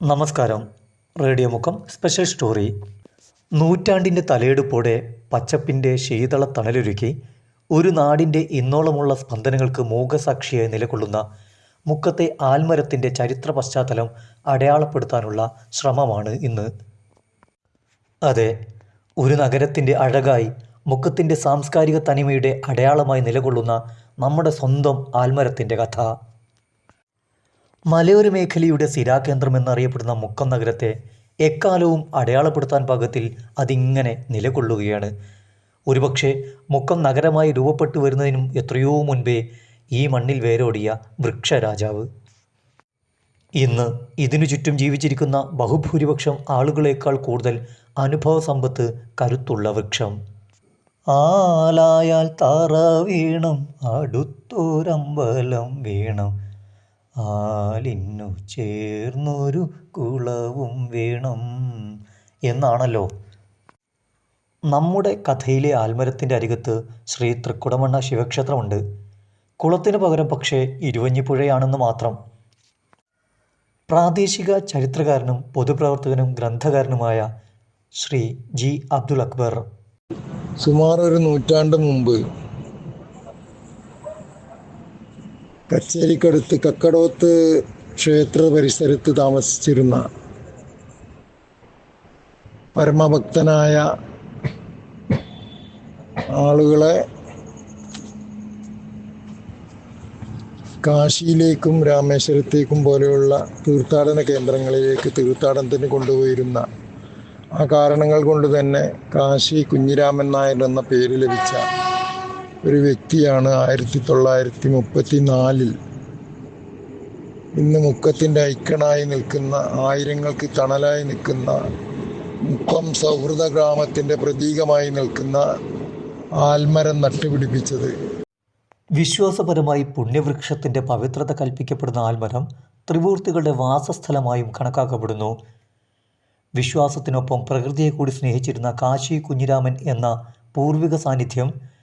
നമസ്കാരം. റേഡിയോ മുഖം special story. നൂറ്റാണ്ടിന്റെ തലയെടുപ്പോടെ പച്ചപ്പിന്റെ ശീതള തണലൊരുക്കി ഒരു നാടിന്റെ ഇന്നോളമുള്ള സ്പന്ദനങ്ങൾക്ക് മൂകസാക്ഷിയായി നിലകൊള്ളുന്ന മുക്കത്തെ ആൽമരത്തിന്റെ ചരിത്ര പശ്ചാത്തലം അടയാളപ്പെടുത്താനുള്ള ശ്രമമാണ് ഇന്ന്. അതെ ഒരു നഗരത്തിന്റെ അഴകായി മുക്കത്തിന്റെ സാംസ്കാരിക തനിമയുടെ അടയാളമായി നിലകൊള്ളുന്ന നമ്മുടെ സ്വന്തം ആൽമരത്തിന്റെ കഥ. മലയോര മേഖലയുടെ സിരാകേന്ദ്രം എന്നറിയപ്പെടുന്ന മുക്കം നഗരത്തെ എക്കാലവും അടയാളപ്പെടുത്താൻ പാകത്തിൽ അതിങ്ങനെ നിലകൊള്ളുകയാണ്. ഒരുപക്ഷെ മുക്കം നഗരമായി രൂപപ്പെട്ടു വരുന്നതിനും എത്രയോ മുൻപേ ഈ മണ്ണിൽ വേരോടിയ വൃക്ഷരാജാവ്. ഇന്ന് ഇതിനു ചുറ്റും ജീവിച്ചിരിക്കുന്ന ബഹുഭൂരിപക്ഷം ആളുകളേക്കാൾ കൂടുതൽ അനുഭവ സമ്പത്ത് കരുത്തുള്ള വൃക്ഷം. ആലായാൽ തറ വീണം അടുത്തൊരമ്പലം വീണം ആലിന്നു ചേർന്നൊരു കുളവും വേണം എന്നാണല്ലോ. നമ്മുടെ കഥയിലെ ആൽമരത്തിന്റെ അരികത്ത് ശ്രീ തൃക്കുടമണ്ണ ശിവക്ഷേത്രമുണ്ട്. കുളത്തിന് പകരം പക്ഷേ ഇരുവഞ്ഞിപ്പുഴയാണെന്ന് മാത്രം. പ്രാദേശിക ചരിത്രകാരനും പൊതുപ്രവർത്തകനും ഗ്രന്ഥകാരനുമായ ശ്രീ ജി അബ്ദുൽ അക്ബർ. സുമാർ ഒരു നൂറ്റാണ്ട് മുമ്പ് കച്ചേരിക്കടുത്ത് കക്കടോത്ത് ക്ഷേത്ര പരിസരത്ത് താമസിച്ചിരുന്ന പരമഭക്തനായ ആളുകളെ കാശിയിലേക്കും രാമേശ്വരത്തേക്കും പോലെയുള്ള തീർത്ഥാടന കേന്ദ്രങ്ങളിലേക്ക് തീർത്ഥാടനത്തിന് കൊണ്ടുപോയിരുന്ന ആ കാരണങ്ങൾ കൊണ്ട് തന്നെ കാശി കുഞ്ഞിരാമൻ നായർ എന്ന പേര് ലഭിച്ച ഒരു വ്യക്തിയാണ് ആയിരത്തി തൊള്ളായിരത്തി മുപ്പത്തി നാലിൽ ഇന്ന് മുക്കത്തിന്റെ ഐക്കണായി നിൽക്കുന്ന ആയിരങ്ങൾക്ക് തണലായി നിൽക്കുന്ന മുക്കം സൗഹൃദ ഗ്രാമത്തിന്റെ പ്രതീകമായി നിൽക്കുന്ന ആൽമരം നട്ടുപിടിപ്പിച്ചത്. വിശ്വാസപരമായി പുണ്യവൃക്ഷത്തിന്റെ പവിത്രത കൽപ്പിക്കപ്പെടുന്ന ആൽമരം ത്രിമൂർത്തികളുടെ വാസസ്ഥലമായും കണക്കാക്കപ്പെടുന്നു. വിശ്വാസത്തിനൊപ്പം പ്രകൃതിയെ കൂടി സ്നേഹിച്ചിരുന്ന കാശി കുഞ്ഞിരാമൻ എന്ന പൂർവിക സാന്നിധ്യം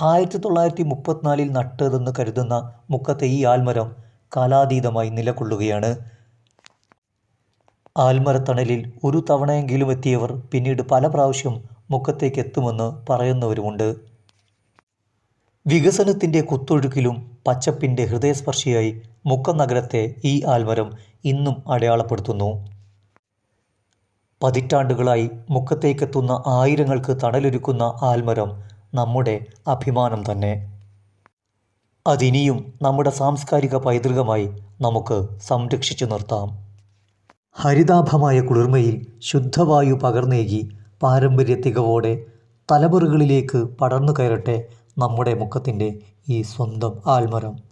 ആയിരത്തി തൊള്ളായിരത്തി മുപ്പത്തിനാലിൽ നട്ടതെന്ന് കരുതുന്ന മുക്കത്തെ ഈ ആൽമരം കാലാതീതമായി നിലകൊള്ളുകയാണ്. ആൽമരത്തണലിൽ ഒരു തവണയെങ്കിലും എത്തിയവർ പിന്നീട് പല പ്രാവശ്യം മുക്കത്തേക്ക് എത്തുമെന്ന് പറയുന്നവരുമുണ്ട്. വികസനത്തിന്റെ കുത്തൊഴുക്കിലും പച്ചപ്പിന്റെ ഹൃദയസ്പർശിയായി മുക്കം നഗരത്തെ ഈ ആൽമരം ഇന്നും അടയാളപ്പെടുത്തുന്നു. പതിറ്റാണ്ടുകളായി മുക്കത്തേക്കെത്തുന്ന ആയിരങ്ങൾക്ക് തണലൊരുക്കുന്ന ആൽമരം നമ്മുടെ അഭിമാനം തന്നെ. അതിനിയും നമ്മുടെ സാംസ്കാരിക പൈതൃകമായി നമുക്ക് സംരക്ഷിച്ചു നിർത്താം. ഹരിതാഭമായ കുളിർമയിൽ ശുദ്ധവായു പകർന്നേകി പാരമ്പര്യ തികവോടെ തലമുറകളിലേക്ക് പടർന്നു കയറട്ടെ നമ്മുടെ മുഖത്തിന്റെ ഈ സ്വന്തം ആൽമരം.